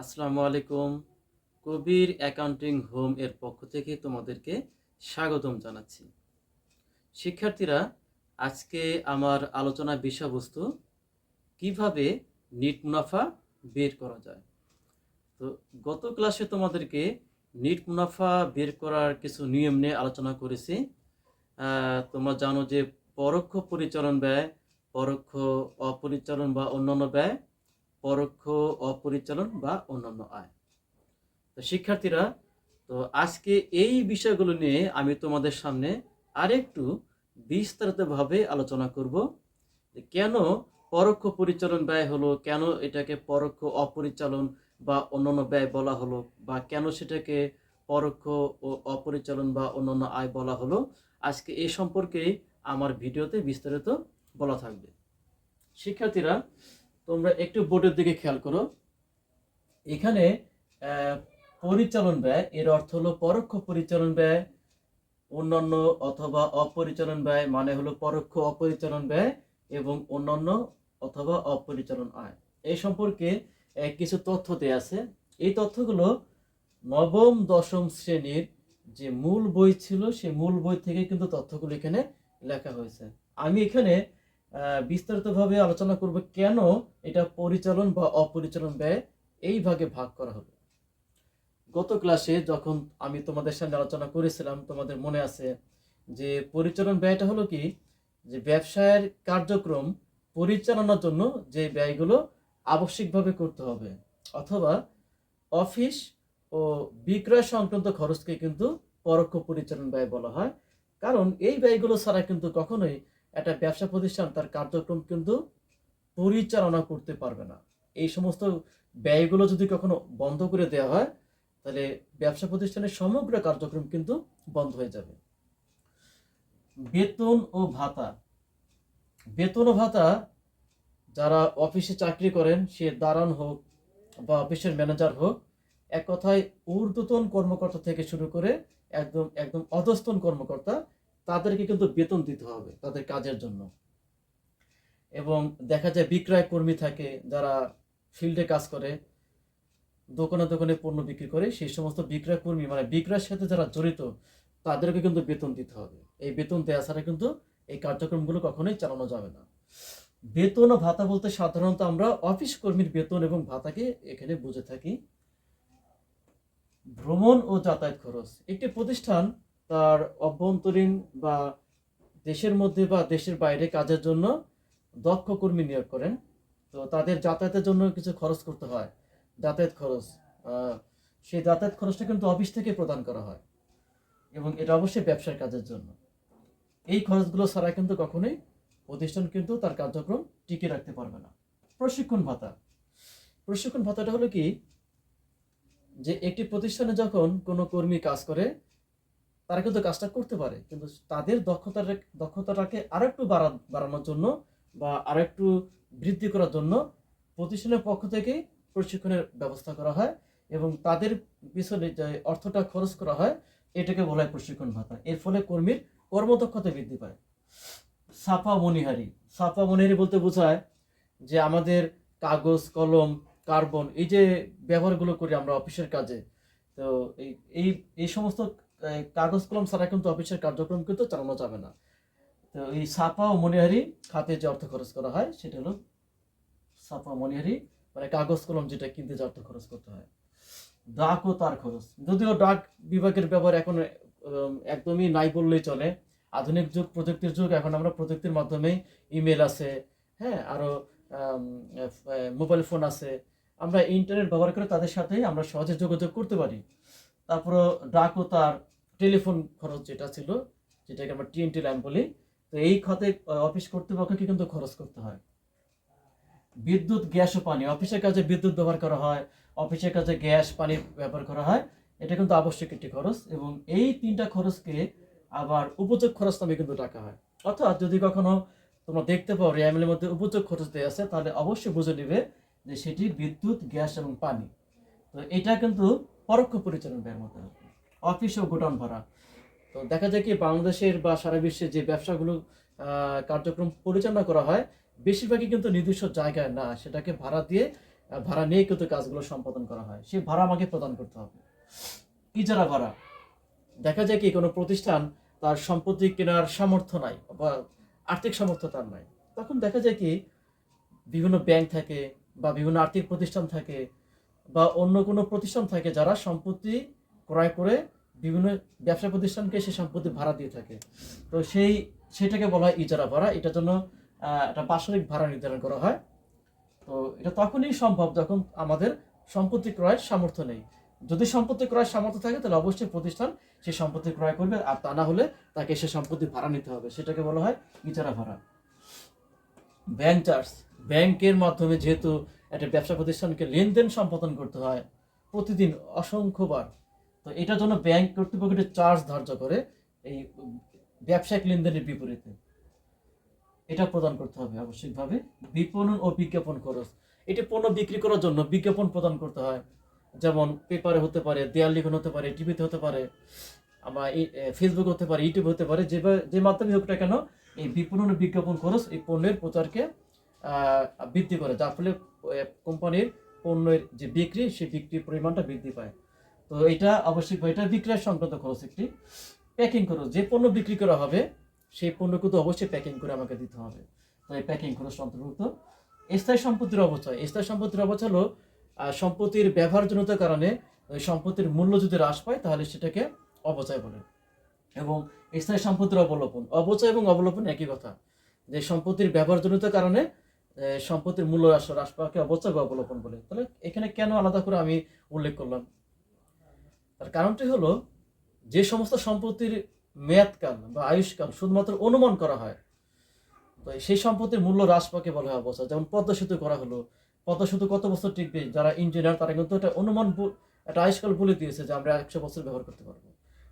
আসসালামু আলাইকুম। কবির accounting home এর পক্ষ থেকে তোমাদেরকে স্বাগতম জানাচ্ছি। শিক্ষার্থীরা, আজকে আমার আলোচনা বিষয়বস্তু কীভাবে নিট মুনাফা বের করা যায়? তো গত ক্লাসে তোমাদেরকে নিট মুনাফা বের করার কিছু নিয়ম নিয়ে আলোচনা করেছি। তোমরা জানো যে পরোক্ষ পরিচালন ব্যয়, পরোক্ষ অপরিচালন বা অন্যান্য ব্যয় পরোক্ষ, অপরিচালন বা অন্যান্য আয়। তো শিক্ষার্থীরা, তো আজকে এই বিষয়গুলো নিয়ে আমি তোমাদের সামনে আরেকটু বিস্তারিতভাবে আলোচনা করব কেন পরোক্ষ পরিচালন ব্যয় হলো, কেন এটাকে পরোক্ষ, অপরিচালন বা অন্যান্য ব্যয় বলা হলো, বা কেন সেটাকে পরোক্ষ ও অপরিচালন বা অন্যান্য আয় বলা হলো, আজকে এই সম্পর্কে আমার ভিডিওতে বিস্তারিত বলা থাকবে। শিক্ষার্থীরা তোমরা একটু বোর্ডের দিকে খেয়াল করো। এখানে পরিচালন ব্যয়, এর অর্থ হলো পরোক্ষ পরিচালন ব্যয়, অন্যান্য অথবা অপরিচালন ব্যয় মানে হলো পরোক্ষ অপরিচালন ব্যয় এবং অন্যান্য অথবা অপরিচালন আয়। এই সম্পর্কে কিছু তথ্য দেয়া আছে। এই তথ্যগুলো নবম, দশম শ্রেণির যে মূল বই ছিল সেই মূল বই থেকে কিন্তু তথ্যগুলো এখানে লেখা হয়েছে। আমি এখানে বিস্তারিতভাবে আলোচনা করব কেন এটা পরিচালন বা অপরিচালন ব্যয় এই ভাগে ভাগ করা হলো গত ক্লাসে যখন আমি তোমাদের সামনে আলোচনা করেছিলাম, তোমাদের মনে আছে যে পরিচালন ব্যয়টা হলো কি? যে ব্যবসায়ের কার্যক্রম পরিচালনার জন্য যে ব্যয়গুলো আবশ্যিকভাবে করতে হবে, অথবা অফিস ও বিক্রয় সংক্রান্ত খরচকে কিন্তু পরোক্ষ পরিচালন ব্যয় বলা হয়। কারণ এই ব্যয়গুলো ছাড়া কিন্তু কখনোই একটা ব্যবসা প্রতিষ্ঠান, তার কার্যক্রম কিন্তু পরিচালনা করতে পারবে না। এই সমস্ত ব্যয়গুলো যদি কখনো বন্ধ করে দেওয়া হয়, তাহলে ব্যবসা প্রতিষ্ঠানের সমগ্র কার্যক্রম কিন্তু বন্ধ হয়ে যাবে। বেতন ও ভাতা। বেতন ও ভাতা যারা অফিসে চাকরি করেন, সে দাঁড়ান হোক বা অফিসের ম্যানেজার হোক, এক কথায় ঊর্ধ্বতন কর্মকর্তা থেকে শুরু করে একদম একদম অধস্তন কর্মকর্তা তাদেরকে কিন্তু বেতন দিতে হবে তাদের কাজের জন্য। এবং দেখা যায় বিক্রয় কর্মী থাকে যারা ফিল্ডে কাজ করে, দোকানে দোকানে পণ্য বিক্রি করে, সেই সমস্ত বিক্রয় কর্মী মানে বিক্রয়ের সাথে যারা জড়িত, তাদেরকে কিন্তু বেতন দিতে হবে। এই বেতন দেওয়া ছাড়া কিন্তু এই কার্যক্রমগুলো কখনোই চালানো যাবে না। বেতন ও ভাতা বলতে সাধারণত আমরা অফিস কর্মীর বেতন এবং ভাতাকে এখানে বুঝে থাকি। ভ্রমণ ও যাতায়াত খরচ। একটি প্রতিষ্ঠান তার অভ্যন্তরীণ বা দেশের মধ্যে বা দেশের বাইরে কাজের জন্য দক্ষ কর্মী নিয়োগ করেন। তো তাদের যাতায়াতের জন্য কিছু খরচ করতে হয়, যাতায়াত খরচ। সেই যাতায়াত খরচটা কিন্তু অফিস থেকে প্রদান করা হয় এবং এটা অবশ্যই ব্যবসার কাজের জন্য। এই খরচগুলো ছাড়া কিন্তু কখনোই প্রতিষ্ঠান কিন্তু তার কার্যক্রম টিকে রাখতে পারবে না। প্রশিক্ষণ ভাতা। প্রশিক্ষণ ভাতাটা হলো কি? যে একটি প্রতিষ্ঠানে যখন কোনো কর্মী কাজ করে তারা কিন্তু কাজটা করতে পারে, কিন্তু তাদের দক্ষতার দক্ষতাটাকে আরেকটু বাড়া বাড়ানোর জন্য বা আরেকটু বৃদ্ধি করার জন্য প্রতিষ্ঠানের পক্ষ থেকে প্রশিক্ষণের ব্যবস্থা করা হয় এবং তাদের পিছনে যে অর্থটা খরচ করা হয়, এটাকে বলা হয় প্রশিক্ষণ ভাতা। এর ফলে কর্মীর কর্মদক্ষতা বৃদ্ধি পায়। সাফা মনিহারি। সাফা মনিহারি বলতে বোঝায় যে আমাদের কাগজ, কলম, কার্বন এই যে ব্যবহারগুলো করি আমরা অফিসের কাজে, তো এই এই সমস্ত কাগজ কলম ছাড়া কিন্তু অফিসের কার্যক্রম কিন্তু চালানো যাবে না। তো এই ছাপা ও মনিহারি খাতে যে অর্থ খরচ করা হয়, সেটা হলো ছাপা মনিহারি মানে কাগজ কলম যেটা কিনতে যে অর্থ খরচ করতে হয়। ডাক ও তার খরচ। যদিও ডাক বিভাগের ব্যবহার এখন একদমই নাই বললেই চলে। আধুনিক যুগ, প্রযুক্তির যুগ, এখন আমরা প্রযুক্তির মাধ্যমে ইমেল আছে হ্যাঁ আরও মোবাইল ফোন আছে। আমরা ইন্টারনেট ব্যবহার করে তাদের সাথে আমরা সহজে যোগাযোগ করতে পারি। তারপরে ডাক তার টেলিফোন খরচ যেটা ছিল, যেটাকে আমরা টিএনটি ল্যাম্প বলি, তো এই খাতে অফিস কর্তৃপক্ষকে কিন্তু খরচ করতে হয়। বিদ্যুৎ, গ্যাস ও পানি, অফিসের কাজে বিদ্যুৎ ব্যবহার করা হয়, অফিসের কাজে গ্যাস, পানি ব্যবহার করা হয়, এটা কিন্তু আবশ্যক একটি খরচ এবং এই তিনটা খরচকে আবার উপযোগ খরচ নামে কিন্তু ডাকা হয়। অর্থাৎ যদি কখনো তোমরা দেখতে পাও রিয়ামিলের মধ্যে উপযোগ খরচ দেওয়া আছে, তাহলে অবশ্যই বুঝে নেবে যে সেটি বিদ্যুৎ, গ্যাস এবং পানি। তো এটা কিন্তু পরোক্ষ পরিচালন ব্যয়ের মধ্যে অফিস ও গোডাউন ভাড়া। তো দেখা যায় কি, বাংলাদেশের বা সারা বিশ্বে যে ব্যবসাগুলো কার্যক্রম পরিচালনা করা হয়, বেশিরভাগই কিন্তু নির্দিষ্ট জায়গায় না। সেটাকে ভাড়া দিয়ে ভাড়া নিয়ে কিন্তু কাজগুলো সম্পাদন করা হয়। সেই ভাড়া আমাকে প্রদান করতে হবে। ইজারা ভাড়া? দেখা যায় কি, কোনো প্রতিষ্ঠান তার সম্পত্তি কেনার সামর্থ্য নাই বা আর্থিক সামর্থ্য তার নাই। তখন দেখা যায় কি, বিভিন্ন ব্যাংক থাকে বা বিভিন্ন আর্থিক প্রতিষ্ঠান থাকে বা অন্য কোনো প্রতিষ্ঠান থাকে যারা সম্পত্তি ক্রয় করে বিভিন্ন ব্যবসা প্রতিষ্ঠানকে সেই সম্পত্তি ভাড়া দিয়ে থাকে। তো সেই, সেটাকে বলা হয় ইজারা ভাড়া। এটার জন্য একটা বাৎসরিক ভাড়া নির্ধারণ করা হয়। তো এটা তখনই সম্ভব যখন আমাদের সম্পত্তি ক্রয়ের সামর্থ্য নেই। যদি সম্পত্তি ক্রয়ের সামর্থ্য থাকে, তাহলে অবশ্যই প্রতিষ্ঠান সেই সম্পত্তি ক্রয় করবে। আর তা না হলে তাকে সে সম্পত্তি ভাড়া নিতে হবে। সেটাকে বলা হয় ইজারা ভাড়া। ব্যাংক চার্জ ব্যাংকের মাধ্যমে যেহেতু একটা ব্যবসা প্রতিষ্ঠানকে লেনদেন সম্পাদন করতে হয় প্রতিদিন অসংখ্যবার। তো এটার জন্য ব্যাংক কর্তৃপক্ষ চার্জ ধার্য করে এই ব্যবসায়িক লেনদেনের বিপরীতে। এটা প্রদান করতে হবে আবশ্যিকভাবে। বিপণন ও বিজ্ঞাপন খরচ। এটি পণ্য বিক্রি করার জন্য বিজ্ঞাপন প্রদান করতে হয়। যেমন পেপারে হতে পারে, দেয়াল লিখন হতে পারে টিভিতে হতে পারে আমার ফেসবুক হতে পারে ইউটিউব হতে পারে, যে যে মাধ্যমে হোক না কেন, এই বিপণন বিজ্ঞাপন খরচ এই পণ্যের প্রচারকে বৃদ্ধি করে, যার ফলে কোম্পানির পণ্যের যে বিক্রি, সেই বিক্রির পরিমাণটা বৃদ্ধি পায়। তো এটা অবশ্যই এটা বিক্রয় সংক্রান্ত খরচ একটি। প্যাকিং খরচ, যে পণ্য বিক্রি করা হবে, সেই পণ্য কিন্তু অবশ্যই প্যাকিং করে আমাকে দিতে হবে। তো এই প্যাকিং খরচ অন্তর্ভুক্ত। স্থায়ী সম্পত্তির অবচয় স্থায়ী সম্পত্তির অবচয় হলো সম্পত্তির ব্যবহারজনিত কারণে ওই সম্পত্তির মূল্য যদি হ্রাস পায়, তাহলে সেটাকে অবচয় বলে। এবং স্থায়ী সম্পত্তির অবলোপন অবচয় এবং অবলোপন একই কথা। যে সম্পত্তির ব্যবহারজনিত কারণে সম্পত্তির মূল্য হ্রাস হ্রাস পাওয়াকে অবচয় অবলোপন বলে। তাহলে এখানে কেন আলাদা করে আমি উল্লেখ করলাম? তার কারণটি হলো, যে সমস্ত সম্পত্তির মেয়াদকাল বা আয়ুষ্কাল শুধুমাত্র অনুমান করা হয়, তো সেই সম্পত্তির মূল্য হ্রাস পাকে বলা হয় অবস্থা যেমন পদ্মা সেতু করা হলো। পদ্মা সেতু কত বছর টিকবে? যারা ইঞ্জিনিয়ার তারা কিন্তু একটা অনুমান একটা আয়ুষ্কাল বলে দিয়েছে যে আমরা একশো বছর ব্যবহার করতে পারব।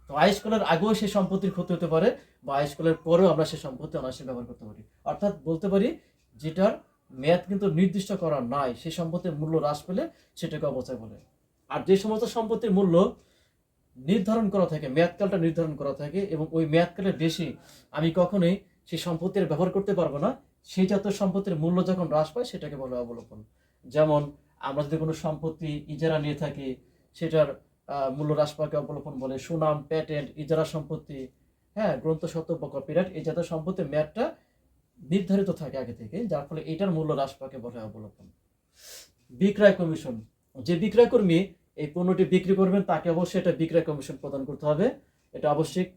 তো আয়ুষ্কালের আগেও সেই সম্পত্তির ক্ষতি হতে পারে বা আয়ুষ্কালের পরেও আমরা সেই সম্পত্তি অনায়াসে ব্যবহার করতে পারি। অর্থাৎ বলতে পারি, যেটার মেয়াদ কিন্তু নির্দিষ্ট করা নাই সেই সম্পত্তির মূল্য হ্রাস পেলে সেটাকে অবচয় বলে। আর যে সমস্ত সম্পত্তির মূল্য নির্ধারণ করা থাকে, মেয়াদকালটা নির্ধারণ করা থাকে এবং ওই মেয়াদকালের বেশি আমি কখনোই সেই সম্পত্তির ব্যবহার করতে পারব না সেই জাতীয় সম্পত্তির মূল্য যখন হ্রাস পায় সেটাকে বলে অবলোপন যেমন আমরা যদি কোনো সম্পত্তি ইজারা নিয়ে থাকি, সেটার মূল্য হ্রাস পাকে অবলোপন বলে, সুনাম প্যাটেন্ট ইজারা সম্পত্তি হ্যাঁ গ্রন্থ বা কপিরাইট এই জাতীয় সম্পত্তির মেয়াদটা নির্ধারিত থাকে আগে থেকে, যার ফলে এটার মূল্য হ্রাস পাকে বলে অবলোপন বিক্রয় কমিশন, যে বিক্রয় কর্মী এই পণ্যটি বিক্রি করবেন, তাকে অবশ্যই এটা বিক্রয় কমিশন প্রদান করতে হবে। এটা আবশ্যিক,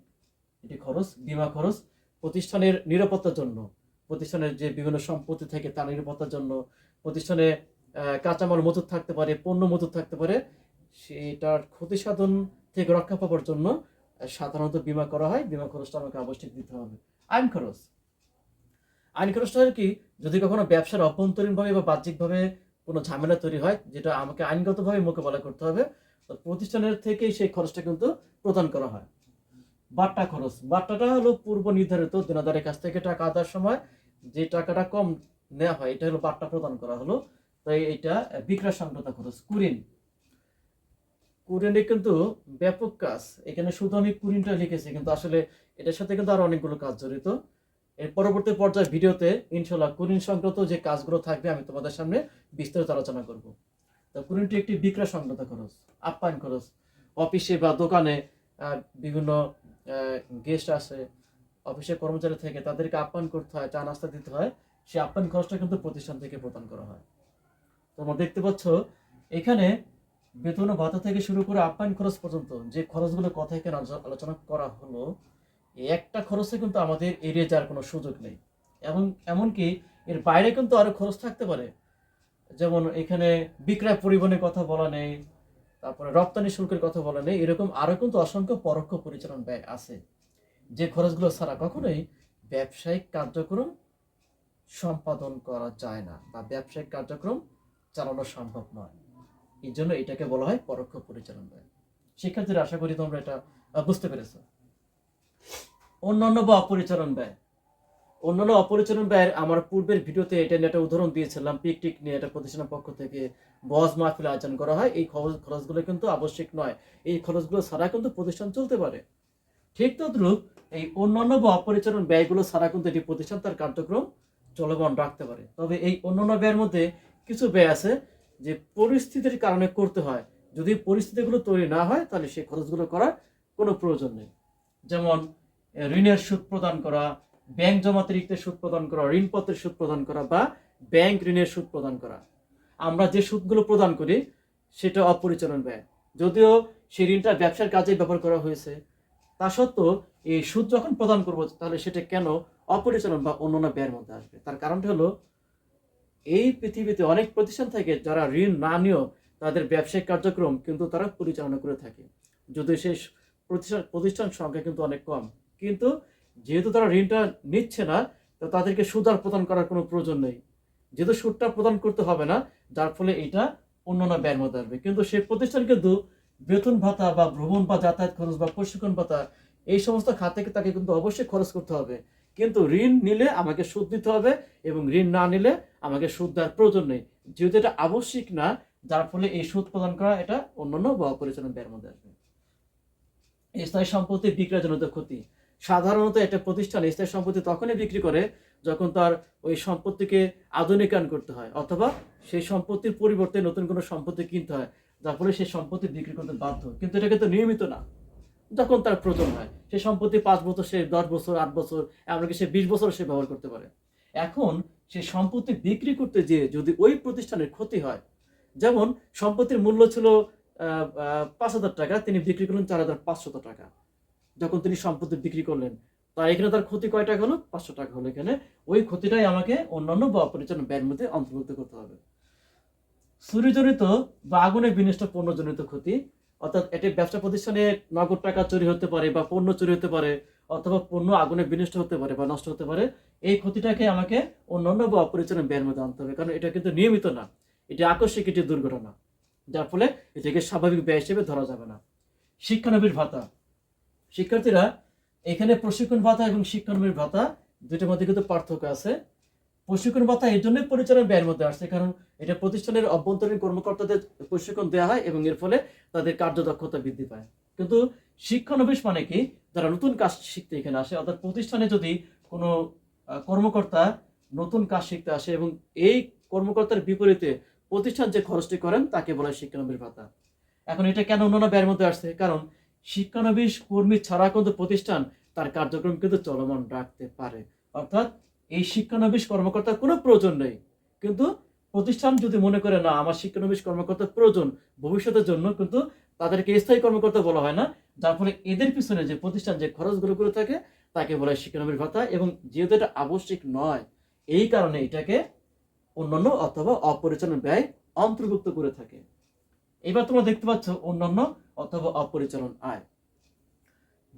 এটি খরচ, বীমা খরচ, প্রতিষ্ঠানের নিরাপত্তার জন্য, প্রতিষ্ঠানের যে বিভিন্ন সম্পত্তি থাকে তার নিরাপত্তার জন্য, প্রতিষ্ঠানে কাঁচামাল মজুত থাকতে পারে, পণ্য মজুত থাকতে পারে, সেটার ক্ষতি সাধন থেকে রক্ষা পাওয়ার জন্য সাধারণত বিমা করা হয়। বিমা খরচটা আমাকে আবশ্যিক দিতে হবে। আইন খরচ আইন হলো কি যদি কখনো ব্যবসার অভ্যন্তরীণভাবে বা বাহ্যিকভাবে কোনো ঝামেলা তৈরি হয়, যেটা আমাকে আইনগতভাবে মোকাবেলা করতে হবে, তো প্রতিষ্ঠানের থেকেই সেই খরচটা কিন্তু প্রদান করা হয়। বাট্টা খরচ। বাট্টাটা হলো পূর্ব নির্ধারিত দেনাদারের কাছ থেকে টাকা আদার সময় যে টাকাটা কম নেওয়া হয়, এটা হলো বাট্টা প্রদান করা হলো। তাই এটা বিক্রয় সংক্রান্ত খরচ, কুরিন। কুরিনে কিন্তু ব্যাপক কাজ। এখানে শুধু আমি কুরিনটা লিখেছি, কিন্তু আসলে এটার সাথে কিন্তু আরও অনেকগুলো কাজ জড়িত। এর পরবর্তী পর্যায়ে ভিডিওতে ইনশাল্লাহ কুরিন সংক্রান্ত যে কাজগুলো থাকবে, আমি তোমাদের সামনে বিস্তারিত আলোচনা করব। তো কুরিনটি একটি বিক্রয় সংক্রান্ত খরচ, আপ্যায়ন খরচ। অফিসে বা দোকানে বিভিন্ন গেস্ট আসে, অফিসের কর্মচারী থেকে তাদেরকে আপ্যায়ন করতে হয়, চা নাস্তা দিতে হয়, সেই আপ্যায়ন খরচটা কিন্তু প্রতিষ্ঠান থেকে প্রদান করা হয়। তোমরা দেখতে পাচ্ছ, এখানে বেতন ভাতা থেকে শুরু করে আপ্যায়ন খরচ পর্যন্ত যে খরচগুলো কথা এখানে আলোচনা করা হলো এই একটা খরচে কিন্তু আমাদের এড়িয়ে যাওয়ার কোনো সুযোগ নেই। এবং এমনকি এর বাইরে কিন্তু আরও খরচ থাকতে পারে। যেমন এখানে বিক্রয় পরিবহনের কথা বলা নেই, তারপরে রপ্তানি শুল্কের কথা বলা নেই, এরকম আরও কিন্তু অসংখ্য পরোক্ষ পরিচালন ব্যয় আছে। যে খরচগুলো ছাড়া কখনোই ব্যবসায়িক কার্যক্রম সম্পাদন করা যায় না বা ব্যবসায়িক কার্যক্রম চালানো সম্ভব নয়। এই জন্য এটাকে বলা হয় পরোক্ষ পরিচালন ব্যয়। শিক্ষার্থীরা, আশা করি তোমরা এটা বুঝতে পেরেছ। অন্যান্য বা অপরিচালন ব্যয়। অন্যান্য অপরিচালন ব্যয়ের আমার পূর্বের ভিডিওতে এটা নিয়ে একটা উদাহরণ দিয়েছিলাম পিকটিক নিয়ে একটা প্রতিষ্ঠানের পক্ষ থেকে বজ মাহফিল আয়োজন করা হয়। এই খরচ, খরচগুলো কিন্তু আবশ্যিক নয়। এই খরচগুলো ছাড়া কিন্তু প্রতিষ্ঠান চলতে পারে। ঠিক তদ্রুপ এই অন্যান্য বা অপরিচালন ব্যয়গুলো ছাড়া কিন্তু এটি প্রতিষ্ঠান তার কার্যক্রম চলমান রাখতে পারে। তবে এই অন্যান্য ব্যয়ের মধ্যে কিছু ব্যয় আছে যে পরিস্থিতির কারণে করতে হয়। যদি পরিস্থিতিগুলো তৈরি না হয়, তাহলে সেই খরচগুলো করার কোনো প্রয়োজন নেই। যেমন ঋণের সুদ প্রদান করা ব্যাংক জমাতিরিক্ত সুদ প্রদান করা, ঋণপত্রের সুদ প্রদান করা বা ব্যাংক ঋণের সুদ প্রদান করা। আমরা যে সুদগুলো প্রদান করি, সেটা অপরিচালন ব্যয়। যদিও সেই ঋণটা ব্যবসার কাজে ব্যবহার করা হয়েছে, তা সত্ত্বেও এই সুদ যখন প্রদান করব, তাহলে সেটা কেন অপরিচালন বা অন্যান্য ব্যয়ের মধ্যে আসবে? তার কারণটা হলো, এই পৃথিবীতে অনেক প্রতিষ্ঠান থাকে যারা ঋণ না নিয়েও তাদের ব্যবসায়িক কার্যক্রম কিন্তু তারা পরিচালনা করে থাকে। যদিও সেই প্রতিষ্ঠান প্রতিষ্ঠান সংখ্যা কিন্তু অনেক কম। কিন্তু যেহেতু তারা ঋণটা নিচ্ছে না, তো তাদেরকে সুদ আর প্রদান করার কোনো প্রয়োজন নেই। যেহেতু সুদটা প্রদান করতে হবে না, যার ফলে এটা অন্যান্য ব্যয়ের মধ্যে আসবে। কিন্তু সেই প্রতিষ্ঠান কিন্তু বেতন ভাতা বা ভ্রমণ বা যাতায়াত খরচ বা প্রশিক্ষণ ভাতা, এই সমস্ত খাতে তাকে কিন্তু অবশ্যই খরচ করতে হবে। কিন্তু ঋণ নিলে আমাকে সুদ দিতে হবে এবং ঋণ না নিলে আমাকে সুদ দেওয়ার প্রয়োজন নেই। যেহেতু এটা আবশ্যিক না, যার ফলে এই সুদ প্রদান করা এটা অন্যান্য বা অপরিচালন ব্যয়ের মধ্যে আসবে। স্থায়ী সম্পত্তি বিক্রয়জনিত ক্ষতি। সাধারণত একটা প্রতিষ্ঠান স্থায়ী সম্পত্তি তখনই বিক্রি করে যখন তার ওই সম্পত্তিকে আধুনিকায়ন করতে হয়, অথবা সেই সম্পত্তির পরিবর্তে নতুন কোনো সম্পত্তি কিনতে হয়, যার ফলে সেই সম্পত্তি বিক্রি করতে বাধ্য কিন্তু এটা কিন্তু নিয়মিত না। যখন তার প্রয়োজন হয়, সেই সম্পত্তি পাঁচ বছর, সে দশ বছর, আট বছর, এমনকি সে বিশ বছর সে ব্যবহার করতে পারে। এখন সে সম্পত্তি বিক্রি করতে যেয়ে যদি ওই প্রতিষ্ঠানের ক্ষতি হয়, যেমন সম্পত্তির মূল্য ছিল পাঁচ হাজার টাকা, তিনি বিক্রি করলেন চার হাজার পাঁচশত টাকা। যখন তিনি সম্পত্তি বিক্রি করলেন। তার এখানে তার ক্ষতি কয় টাকা হলো? পাঁচশো টাকা হলো এখানে। ওই ক্ষতিটাই আমাকে অন্যান্য বা অপরিচালন ব্যয়ের মধ্যে অন্তর্ভুক্ত করতে হবে। চুরিজনিত বা আগুনে বিনষ্ট পণ্যজনিত ক্ষতি, অর্থাৎ এটি ব্যবসা প্রতিষ্ঠানে নগদ টাকা চুরি হতে পারে বা পণ্য চুরি হতে পারে, অথবা পণ্য আগুনে বিনষ্ট হতে পারে বা নষ্ট হতে পারে, এই ক্ষতিটাকে আমাকে অন্যান্য বা অপরিচালন ব্যয়ের মধ্যে আনতে হবে। কারণ এটা কিন্তু নিয়মিত না। এটি আকস্মিক একটি দুর্ঘটনা। যার ফলে এটাকে স্বাভাবিক ব্যয় হিসেবে ধরা যাবে না। শিক্ষানবির ভাতা। শিক্ষার্থীরা, এখানে প্রশিক্ষণ ভাতা এবং শিক্ষানবির ভাতা দুইটার মধ্যে কিন্তু পার্থক্য আছে। প্রশিক্ষণ ভাতা এই জন্যই পরিচালন ব্যয়ের মধ্যে আসছে, কারণ এটা প্রতিষ্ঠানের অভ্যন্তরীণ কর্মকর্তাদের প্রশিক্ষণ দেওয়া হয় এবং এর ফলে তাদের কার্যদক্ষতা বৃদ্ধি পায়। কিন্তু শিক্ষানবিশ মানে কি? যারা নতুন কাজ শিখতে এখানে আসে, অর্থাৎ প্রতিষ্ঠানে যদি কোনো কর্মকর্তা নতুন কাজ শিখতে আসে এবং এই কর্মকর্তার বিপরীতে প্রতিষ্ঠান যে খরচটি করেন, তাকে বলা হয় শিক্ষানবিশ ভাতা। এখন এটা কেন অন্যান্য ব্যয়ের মধ্যে আসছে? কারণ শিক্ষানবিশ কর্মী ছাড়া কিন্তু প্রতিষ্ঠান তার কার্যক্রম কিন্তু চলমান রাখতে পারে। অর্থাৎ এই শিক্ষানবিশ কর্মকর্তার কোনো প্রয়োজন নেই। কিন্তু প্রতিষ্ঠান যদি মনে করে, না, আমার শিক্ষানবিশ কর্মকর্তার প্রয়োজন ভবিষ্যতের জন্য, কিন্তু তাদেরকে স্থায়ী কর্মকর্তা বলা হয় না। যার ফলে এদের পিছনে যে প্রতিষ্ঠান, যে খরচগুলো করে থাকে, তাকে বলা হয় শিক্ষানবিশ ভাতা। এবং যেহেতু এটা আবশ্যিক নয়, এই কারণে এটাকে অন্যান্য অথবা অপরিচালন ব্যয় অন্তর্ভুক্ত করে থাকে। এবার তোমরা দেখতে পাচ্ছ অন্যান্য অথবা অপরিচালন আয়।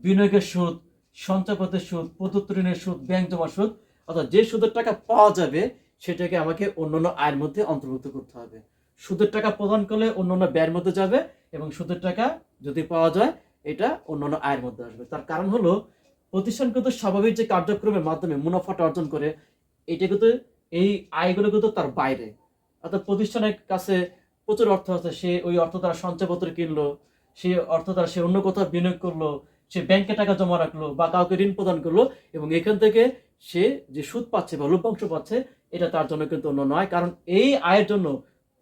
বিনিয়োগের সুদ, সঞ্চয়পত্রের সুদ, প্রদত্ত ঋণের সুদ, ব্যাংক জমা সুদ, অর্থাৎ যে সুদের টাকা পাওয়া যাবে, সেটাকে আমাকে অন্যান্য আয়ের মধ্যে অন্তর্ভুক্ত করতে হবে। সুদের টাকা প্রদান করলে অন্যান্য ব্যয়ের মধ্যে যাবে এবং সুদের টাকা যদি পাওয়া যায়, এটা অন্যান্য আয়ের মধ্যে আসবে। তার কারণ হলো প্রতিষ্ঠান কিন্তু স্বাভাবিক যে কার্যক্রমের মাধ্যমে মুনাফাটা অর্জন করে, এটা কিন্তু এই আয়গুলো কিন্তু তার বাইরে। অর্থাৎ প্রতিষ্ঠানের কাছে প্রচুর অর্থ আছে, সে ওই অর্থ দ্বারা সঞ্চয়পত্র কিনলো সে অর্থ দ্বারা সে অন্য কোথাও বিনিয়োগ করল, সে ব্যাংকে টাকা জমা রাখল বা কাউকে ঋণ প্রদান করল এবং এখান থেকে সে যে সুদ পাচ্ছে বা লভ্যাংশ পাচ্ছে, এটা তার জন্য কিন্তু অন্য নয়। কারণ এই আয়ের জন্য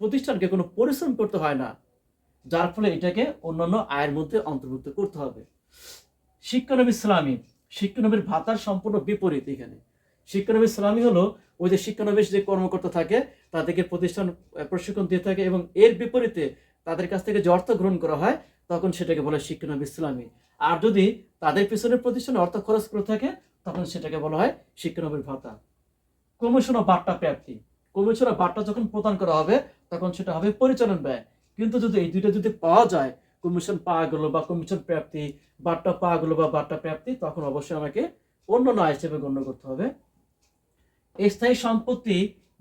প্রতিষ্ঠানকে কোনো পরিশ্রম করতে হয় না, যার ফলে এটাকে অন্যান্য আয়ের মধ্যে অন্তর্ভুক্ত করতে হবে। শিক্ষানবী ইসলামী, শিক্ষানবীর ভাতার সম্পূর্ণ বিপরীত এখানে। শিক্ষানবী ইসলামী হলো ওই যে শিক্ষানবিশ যে কর্মকর্তা থাকে, তাদেরকে প্রতিষ্ঠান প্রশিক্ষণ দিয়ে থাকে এবং এর বিপরীতে তাদের কাছ থেকে যে অর্থ গ্রহণ করা হয়, তখন সেটাকে বলা হয় শিক্ষানবী ইসলামী। আর যদি তাদের পিছনে প্রতিষ্ঠানে অর্থ খরচ করে থাকে, তখন সেটাকে বলা হয় শিক্ষানবীর ভাতা। কমিশন ও বার্তা প্রাপ্তি। কমিশন ও বার্তা যখন প্রদান করা হবে, তখন সেটা হবে পরিচালন ব্যয়। কিন্তু যদি এই দুইটা যদি পাওয়া যায় কমিশন পাওয়া গেল বা কমিশন প্রাপ্তি, বার্তা পাওয়া গেল বা বার্তা প্রাপ্তি, তখন অবশ্যই আমাকে অন্য নয় হিসেবে গণ্য করতে হবে। স্থায়ী সম্পত্তি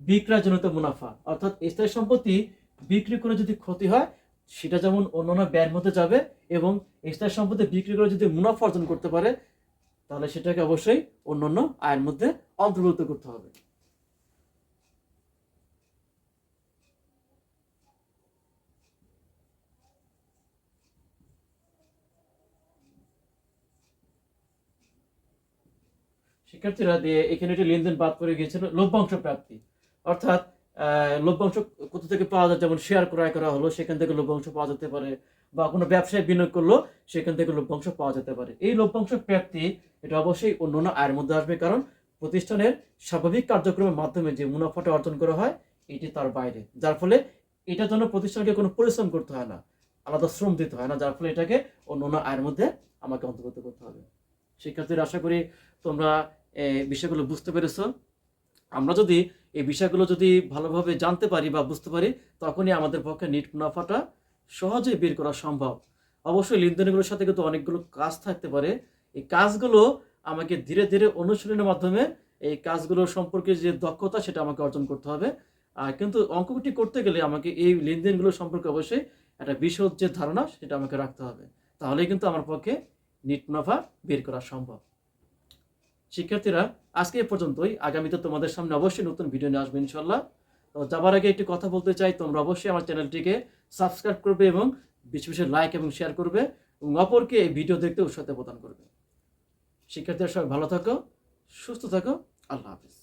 বিক্রয়জনিত মুনাফা, অর্থাৎ স্থায়ী সম্পত্তি বিক্রি করে যদি ক্ষতি হয়, সেটা যেমন অন্যান্য ব্যয়ের মধ্যে যাবে এবং স্থায়ী সম্পত্তি বিক্রি করে যদি মুনাফা অর্জন করতে পারে, তাহলে সেটাকে অবশ্যই অন্যান্য আয়ের মধ্যে অন্তর্ভুক্ত করতে হবে। শিক্ষার্থীরা দিয়ে এখানে একটি লেনদেন বাদ পড়ে গিয়েছিল, লভ্যাংশ প্রাপ্তি। অর্থাৎ লভ্যাংশ কোথা থেকে পাওয়া যায়? যেমন শেয়ার ক্রয় করা হলো, সেখান থেকে লভ্যাংশ পাওয়া যেতে পারে। বা কোনো ব্যবসায় বিনিয়োগ করল, সেখান থেকে লভ্যাংশ পাওয়া যেতে পারে। এই লভ্যাংশ প্রাপ্তি, এটা অবশ্যই অন্য অন্য আয়ের মধ্যে আসবে। কারণ প্রতিষ্ঠানের স্বাভাবিক কার্যক্রমের মাধ্যমে যে মুনাফাটা অর্জন করা হয়, এটি তার বাইরে। যার ফলে এটার জন্য প্রতিষ্ঠানকে কোনো পরিশ্রম করতে হয় না। আলাদা শ্রম দিতে হয় না। যার ফলে এটাকে অন্য অন্য আয়ের মধ্যে আমাকে অন্তর্ভুক্ত করতে হবে। শিক্ষার্থীরা, আশা করি তোমরা বিষয়গুলো বুঝতে পেরেছ। আমরা যদি এই বিষয়গুলো যদি ভালোভাবে জানতে পারি বা বুঝতে পারি, তখনই আমাদের পক্ষে নিট মুনাফাটা সহজে বের করা সম্ভব। অবশ্যই লেনদেনগুলোর সাথে কিন্তু অনেকগুলো কাজ থাকতে পারে। এই কাজগুলো আমাকে ধীরে ধীরে অনুশীলনের মাধ্যমে এই কাজগুলো সম্পর্কে যে দক্ষতা, সেটা আমাকে অর্জন করতে হবে। আর কিন্তু অঙ্কটি করতে গেলে আমাকে এই লেনদেনগুলো সম্পর্কে অবশ্যই একটা বিশদ যে ধারণা, সেটা আমাকে রাখতে হবে। তাহলেই কিন্তু আমার পক্ষে নিট মুনাফা বের করা সম্ভব। শিক্ষার্থীরা, আজকে এ পর্যন্তই। আগামীতে তোমাদের সামনে অবশ্যই নতুন ভিডিও নিয়ে আসবে ইনশাল্লাহ তো যাবার আগে একটি কথা বলতে চাই, তোমরা অবশ্যই আমার চ্যানেলটিকে সাবস্ক্রাইব করবে এবং বেশি বেশি লাইক এবং শেয়ার করবে এবং অপরকে এই ভিডিও দেখতে উৎসাহ প্রদান করবে। শিক্ষার্থীরা সবাই ভালো থাকো, সুস্থ থাকো, আল্লাহ হাফিজ।